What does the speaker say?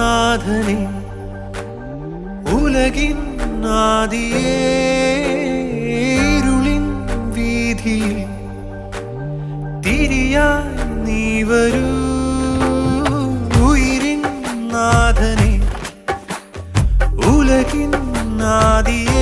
നാഥനെ ഉലകിൻ നാദിയേരുളിൻ വീതിയിൽ തിരിയായി നീ വരൂ. ഉയിരിൻ നാഥനെ ഉലകിൻ നാദിയേ